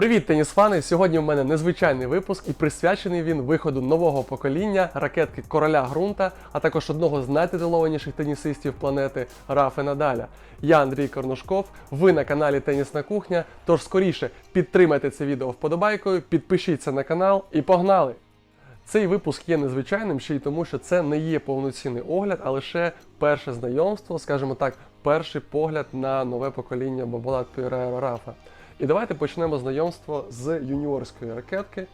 Привіт, теніс-фани! Сьогодні в мене незвичайний випуск і присвячений він виходу нового покоління ракетки короля ґрунта, а також одного з найтитулованіших тенісистів планети Рафа Надаля. Я Андрій Корнушков. Ви на каналі Тенісна Кухня. Тож скоріше підтримайте це відео вподобайкою, підпишіться на канал і погнали! Цей випуск є незвичайним ще й тому, що це не є повноцінний огляд, а лише перше знайомство, скажімо так, перший погляд на нове покоління Бабалат Пюреро Рафа. І давайте почнемо знайомство з юніорської ракетки.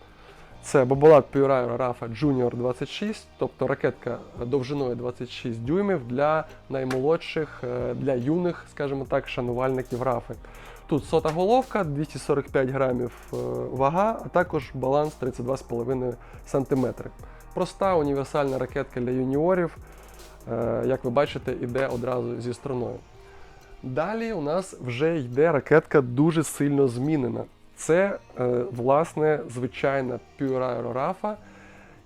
Це Бабалат Пюрайро Рафа Junior 26, тобто ракетка довжиною 26 дюймів для наймолодших, е, для юних, скажімо так, шанувальників рафи. Тут сота головка, 245 грамів е, вага, а також баланс 32,5 см. Проста універсальна ракетка для юніорів, е, як ви бачите, іде одразу зі струною. Далі у нас вже йде ракетка дуже сильно змінена. Це, е, власне, звичайна Rafa,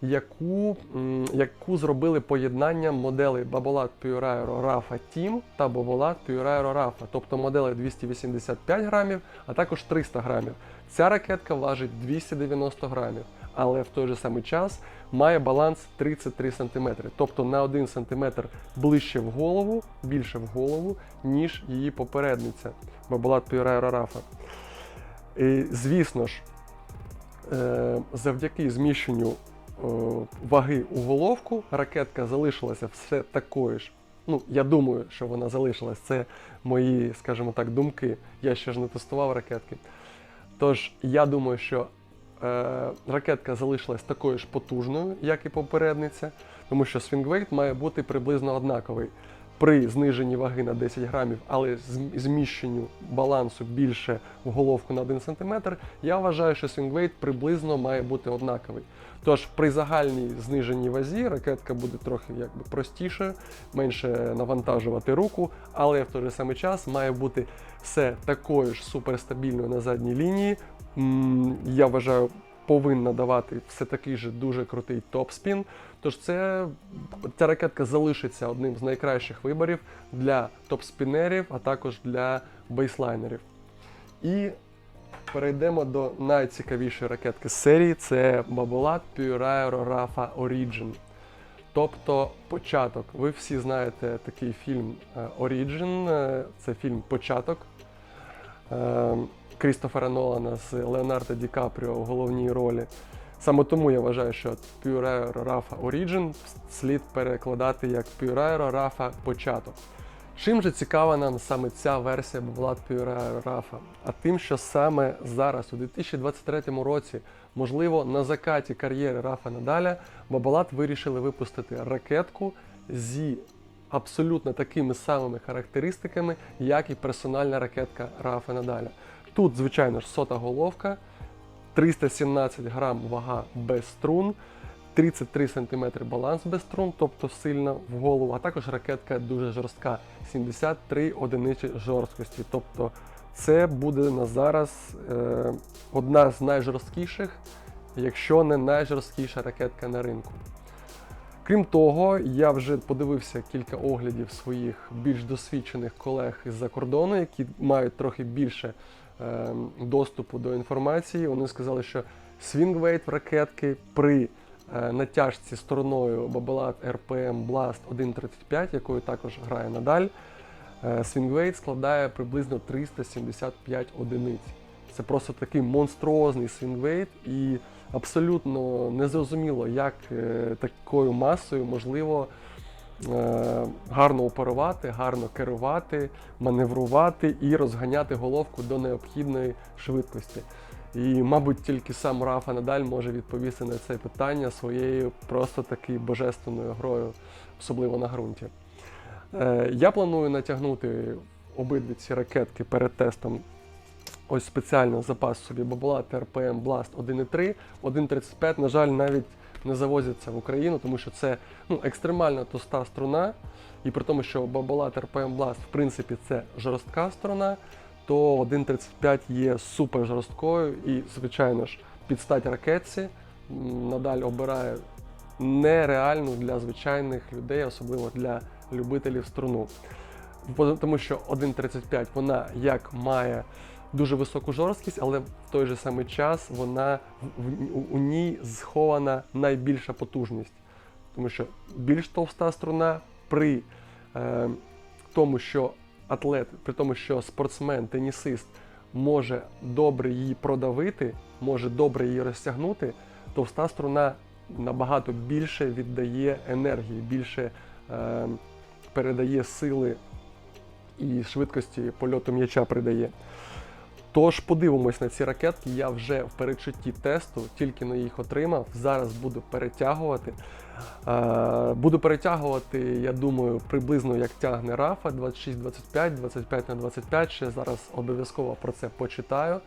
яку, м, яку зробили поєднанням моделей Babolat Pure Rafa Team та Babolat Pure Rafa, тобто модели 285 грамів, а також 300 грамів. Ця ракетка важить 290 грамів, але в той же самий час має баланс 33 см, тобто на 1 см ближче в голову, більше в голову, ніж її попередниця Babolat Pure Rafa. І, звісно ж, е, завдяки зміщенню е, ваги у головку ракетка залишилася все такою ж. Ну, я думаю, що вона залишилась. Це мої, скажімо так, думки. Я ще ж не тестував ракетки. Тож, я думаю, що ракетка залишилась такою ж потужною, як і попередниця, тому що свінгвейт має бути приблизно однаковий. При зниженні ваги на 10 грамів, але зм- зміщенню балансу більше в головку на 1 см, я вважаю, що свінгвейт приблизно має бути однаковий. Тож при загальній зниженій вазі ракетка буде трохи якби простішою, менше навантажувати руку, але в той же самий час має бути все такою ж суперстабільною на задній лінії. Я вважаю, повинна давати все такий же дуже крутий топ-спін. Тож це ця ракетка залишиться одним з найкращих виборів для топ-спінерів, а також для бейслайнерів. І перейдемо до найцікавішої ракетки з серії це Babolat Pure Rafa Origin. Тобто початок. Ви всі знаєте такий фільм е, Origin, е, це фільм Початок е, Крістофера Нолана з Леонардо Ді Капріо в головній ролі. Саме тому я вважаю, що Pure Rafa Origin слід перекладати як Pure Rafa Початок. Чим же цікава нам саме ця версія Влад Pure Rafa? А тим, що саме зараз, у 2023 році, можливо, на закаті кар'єри Рафа Надаля, Бабалат вирішили випустити ракетку зі абсолютно такими самими характеристиками, як і персональна ракетка Рафа Надаля. Тут, звичайно ж, сота головка, 317 грам вага без струн, 33 см баланс без струн, тобто сильно в голову, а також ракетка дуже жорстка, 73 одиниці жорсткості. Тобто це буде на зараз е, одна з найжорсткіших, якщо не найжорсткіша ракетка на ринку. Крім того, я вже подивився кілька оглядів своїх більш досвідчених колег із-за кордону, які мають трохи більше доступу до інформації. Вони сказали, що свінгвейт ракетки при е, натяжці стороною Babolat RPM Blast 1.35, якою також грає надаль, е, свінгвейт складає приблизно 375 одиниць. Це просто такий монструозний свінгвейт і абсолютно незрозуміло, як е, такою масою можливо гарно оперувати, гарно керувати, маневрувати і розганяти головку до необхідної швидкості. І, мабуть, тільки сам Рафа Надаль може відповісти на це питання своєю просто таки божественною грою, особливо на ґрунті. Е, Я планую натягнути обидві ці ракетки перед тестом ось спеціально запас собі Babolat RPM Blast 1.3, 1.35, на жаль, навіть не завозяться в Україну, тому що це ну, екстремально тоста струна. І при тому, що Babolat RPM Blast, в принципі, це жорстка струна, то 1.35 є супер жорсткою і, звичайно ж, під стать ракетці надаль обирає нереальну для звичайних людей, особливо для любителів струну. Тому що 1.35 вона як має дуже високу жорсткість, але в той же самий час вона у ній схована найбільша потужність. Тому що більш товста струна при е, тому, що атлет, при тому, що спортсмен, тенісист може добре її продавити, може добре її розтягнути, товста струна набагато більше віддає енергії, більше е, передає сили і швидкості польоту м'яча придає. Тож подивимось на ці ракетки. Я вже в передчутті тесту, тільки на їх отримав. Зараз буду перетягувати. Е, буду перетягувати, я думаю, приблизно як тягне Рафа 26-25, 25 на 25. Ще зараз обов'язково про це почитаю.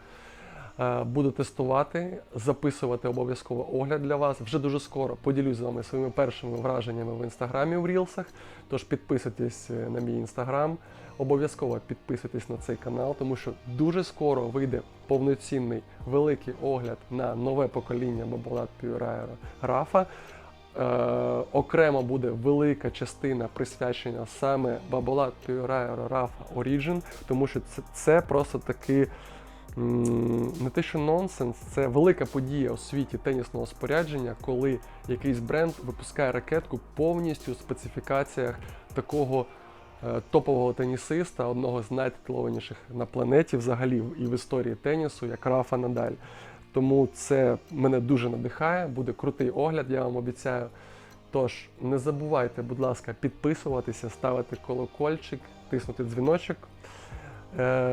Е, Буду тестувати, записувати обов'язково огляд для вас. Вже дуже скоро поділюсь з вами своїми першими враженнями в інстаграмі в Рілсах. Тож підписуйтесь е, на мій інстаграм, обов'язково підписуйтесь на цей канал, тому що дуже скоро вийде повноцінний великий огляд на нове покоління Pure Aero Rafa. Е, окремо буде велика частина присвячена саме Pure Aero Rafa Origin, тому що це, це просто таки м, не те, що нонсенс, це велика подія у світі тенісного спорядження, коли якийсь бренд випускає ракетку повністю в специфікаціях такого е, топового тенісиста, одного з найтитулованіших на планеті взагалі і в історії тенісу, як Рафа Надаль. Тому це мене дуже надихає, буде крутий огляд, я вам обіцяю. Тож не забувайте, будь ласка, підписуватися, ставити колокольчик, тиснути дзвіночок,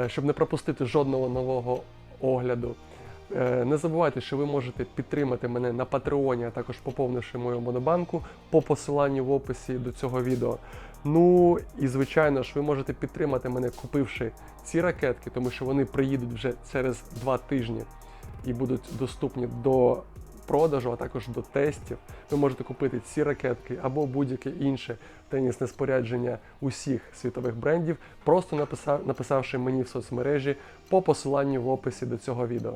щоб не пропустити жодного нового огляду. Е, Не забувайте, що ви можете підтримати мене на Патреоні, а також поповнивши мою монобанку по посиланню в описі до цього відео. Ну і звичайно ж, ви можете підтримати мене, купивши ці ракетки, тому що вони приїдуть вже через два тижні і будуть доступні до продажу, а також до тестів. Ви можете купити ці ракетки або будь-яке інше тенісне спорядження усіх світових брендів, просто написавши мені в соцмережі по посиланню в описі до цього відео.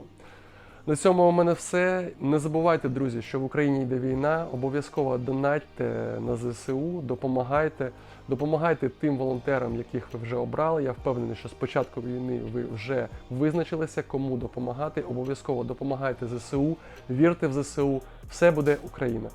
На цьому у мене все. Не забувайте, друзі, що в Україні йде війна. Обов'язково донатьте на ЗСУ, допомагайте, допомагайте тим волонтерам, яких ви вже обрали. Я впевнений, що з початку війни ви вже визначилися, кому допомагати. Обов'язково допомагайте ЗСУ, вірте в ЗСУ. Все буде Україна.